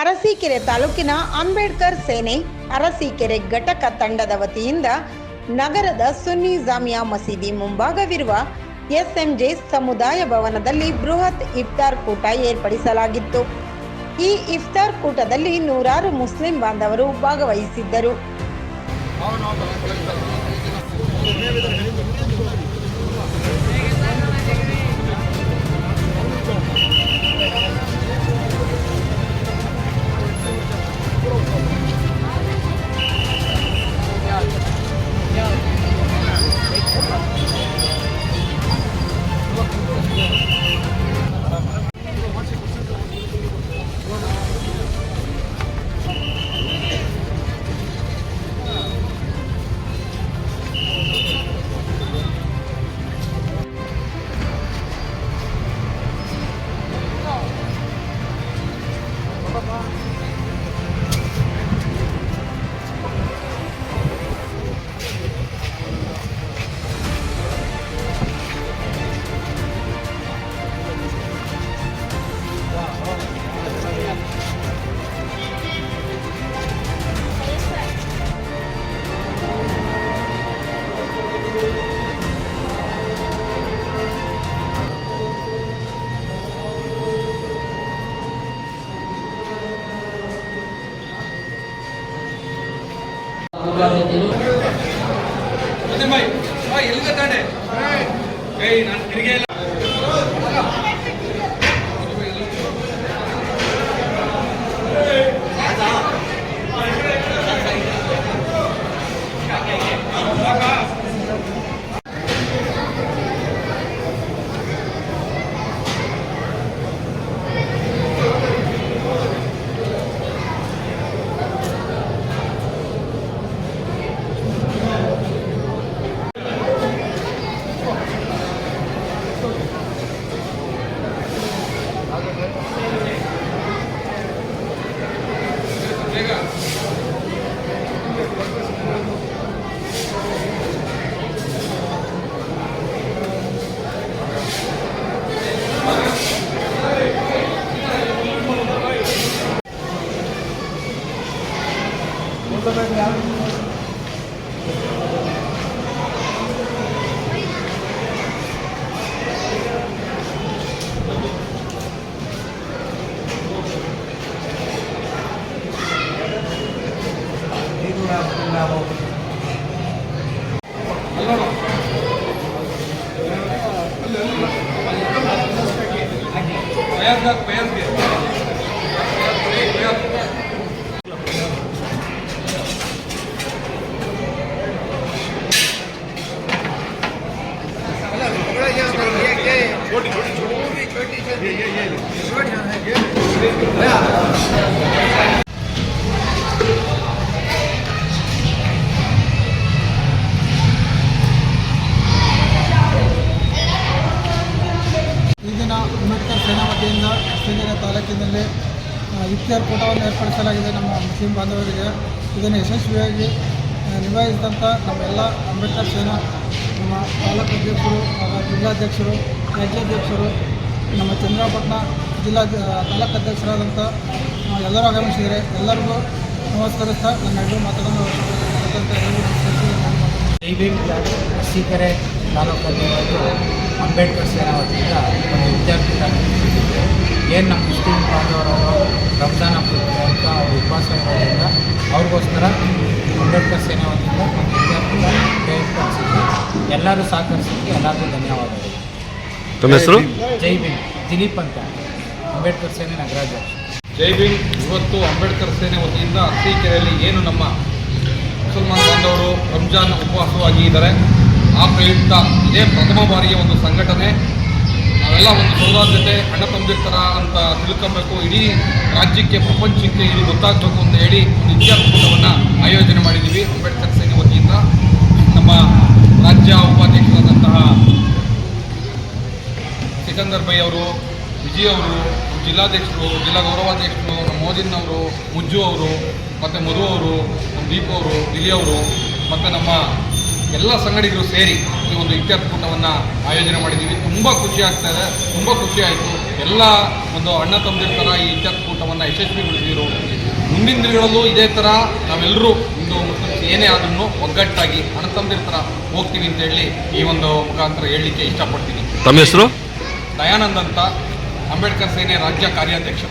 ಅರಸೀಕೆರೆ ತಾಲೂಕಿನ ಅಂಬೇಡ್ಕರ್ ಸೇನೆ ಅರಸೀಕೆರೆ ಘಟಕ ತಂಡದ ವತಿಯಿಂದ ನಗರದ ಸುನ್ನಿ ಜಾಮಿಯಾ ಮಸೀದಿ ಮುಂಭಾಗವಿರುವ ಎಸ್ಎಂಜೆ ಸಮುದಾಯ ಭವನದಲ್ಲಿ ಬೃಹತ್ ಇಫ್ತಾರ್ ಕೂಟ ಏರ್ಪಡಿಸಲಾಗಿತ್ತು. ಈ ಇಫ್ತಾರ್ ಕೂಟದಲ್ಲಿ ನೂರಾರು ಮುಸ್ಲಿಂ ಬಾಂಧವರು ಭಾಗವಹಿಸಿದ್ದರು. ಅದೇ ಎಲ್ಲಿಗೆ ತಾನೆ? ಏಯ್ ನಾನು ತಿರುಗೇ ಇಲ್ಲ 예, 예, 예. 끝나고 끝나고 ತಾಲೂಕಿನಲ್ಲಿ ಆ, ಇಫ್ತಾರ್ ಕೂಟವನ್ನು ಏರ್ಪಡಿಸಲಾಗಿದೆ ನಮ್ಮ ಮುಸ್ಲಿಂ ಬಾಂಧವರಿಗೆ. ಇದನ್ನು ಯಶಸ್ವಿಯಾಗಿ ನಿಭಾಯಿಸಿದಂಥ ನಮ್ಮೆಲ್ಲ ಅಂಬೇಡ್ಕರ್ ಸೇನಾ ನಮ್ಮ ತಾಲೂಕು ಅಧ್ಯಕ್ಷರು ಜಿಲ್ಲಾಧ್ಯಕ್ಷರು ರಾಜ್ಯಾಧ್ಯಕ್ಷರು ನಮ್ಮ ಚಂದ್ರಪಟ್ಟಣ ಜಿಲ್ಲಾ ತಾಲೂಕು ಅಧ್ಯಕ್ಷರಾದಂಥ ಎಲ್ಲರೂ ಆಗಮಿಸಿದರೆ ಎಲ್ಲರಿಗೂ ನಮಸ್ಕರಿಸ್ತಾ ನನ್ನ ಎಲ್ಲರೂ ಮಾತುಗಳನ್ನು ಭೀಮ್ ತಾಲೂಕಲ್ಲಿ ಅಂಬೇಡ್ಕರ್ ಸೇನಾ ವತಿಯಿಂದ ಒಂದು ವಿದ್ಯಾರ್ಥಿ ಏನು ನಮ್ಮ ಮುಸ್ಲಿಂ ಬಾಂಧವರು ರಂಜಾನ್ ಅಂತ ಅವರು ಉಪವಾಸ ಇರೋದ್ರಿಂದ ಅವ್ರಿಗೋಸ್ಕರ ಅಂಬೇಡ್ಕರ್ ಸೇನೆ ವತಿಯಿಂದ ಒಂದು ವಿದ್ಯಾರ್ಥಿ ಏರ್ಪಡಿಸಿದ್ವಿ ಎಲ್ಲರೂ ಸಹಕರಿಸಿದ್ದಕ್ಕೆ ಎಲ್ಲರಿಗೂ ಧನ್ಯವಾದಗಳು. ತಮ್ಮ ಹೆಸರು? ಜೈ ಭೀಮ್. ದಿಲೀಪ್ ಅಂತ. ಅಂಬೇಡ್ಕರ್ ಸೇನೆ ನಗರಾಧ್ಯಕ್ಷ. ಜೈ ಭೀಮ್. ಇವತ್ತು ಅಂಬೇಡ್ಕರ್ ಸೇನೆ ವತಿಯಿಂದ ಅರಸೀಕೆರೆಯಲ್ಲಿ ಏನು ನಮ್ಮ ಮುಸಲ್ಮಾನ್ ಬಾಂಧವರು ರಂಜಾನ್ ಉಪವಾಸವಾಗಿ ಇದ್ದಾರೆ ಆ ಪ್ರಯುಕ್ತ ಇದೇ ಪ್ರಥಮ ಬಾರಿಗೆ ಒಂದು ಸಂಘಟನೆ. ನಾವೆಲ್ಲ ಒಂದು ಸೌಹಾರ್ದತೆ, ಹಣ ತಂದಿರ್ತಾರ ಅಂತ ತಿಳ್ಕೊಬೇಕು. ಇಡೀ ರಾಜ್ಯಕ್ಕೆ ಪ್ರಪಂಚಕ್ಕೆ ಇದು ಗೊತ್ತಾಗಬೇಕು ಅಂತ ಹೇಳಿ ಒಂದು ಇತಿಹಾಸವನ್ನು ಆಯೋಜನೆ ಮಾಡಿದ್ದೀವಿ. ಅಂಬೇಡ್ಕರ್ ಸೇನೆ ವತಿಯಿಂದ ನಮ್ಮ ರಾಜ್ಯ ಉಪಾಧ್ಯಕ್ಷರಾದಂತಹ ಸಿಕಂದರ್ ಬೈ ಅವರು, ವಿಜಯ್ ಅವರು, ಜಿಲ್ಲಾಧ್ಯಕ್ಷರು, ಜಿಲ್ಲಾ ಗೌರವಾಧ್ಯಕ್ಷರು, ನಮ್ಮ ಮೋದಿನ್ ಅವರು, ಮುಜ್ಜು ಅವರು, ಮತ್ತು ಮಧು ಅವರು ದೀಪು ಅವರು ದಿಲಿ ಅವರು, ಮತ್ತು ನಮ್ಮ ಎಲ್ಲ ಸಂಗಡಿಗರು ಸೇರಿ ಈ ಒಂದು ಇತ್ಯರ್ಥಕೂಟವನ್ನು ಆಯೋಜನೆ ಮಾಡಿದ್ದೀವಿ. ತುಂಬ ಖುಷಿ ಆಗ್ತಾ ಇದೆ. ತುಂಬ ಖುಷಿ ಆಯಿತು. ಎಲ್ಲ ಒಂದು ಅಣ್ಣ ತಮ್ಮದಿರ ಥರ ಈ ಇತ್ಯರ್ಥಕೂಟವನ್ನು ಯಶಸ್ವಿಗೊಳಿಸಿದ್ರು. ಮುಂದಿನ ದಿನಗಳಲ್ಲೂ ಇದೇ ಥರ ನಾವೆಲ್ಲರೂ ಒಂದು ಮುಸ್ಲಿಮ್ಸ್ ಏನೇ ಆದ್ರೂ ಒಗ್ಗಟ್ಟಾಗಿ ಅಣ್ಣ ತಮ್ಮದಿರ ಥರ ಹೋಗ್ತೀವಿ ಅಂತ ಹೇಳಿ ಈ ಒಂದು ಮುಖಾಂತರ ಹೇಳಲಿಕ್ಕೆ ಇಷ್ಟಪಡ್ತೀನಿ. ತಮ್ಮ ಹೆಸರು? ದಯಾನಂದ್ ಅಂತ ಅಂಬೇಡ್ಕರ್ ಸೇನೆ ರಾಜ್ಯ ಕಾರ್ಯಾಧ್ಯಕ್ಷ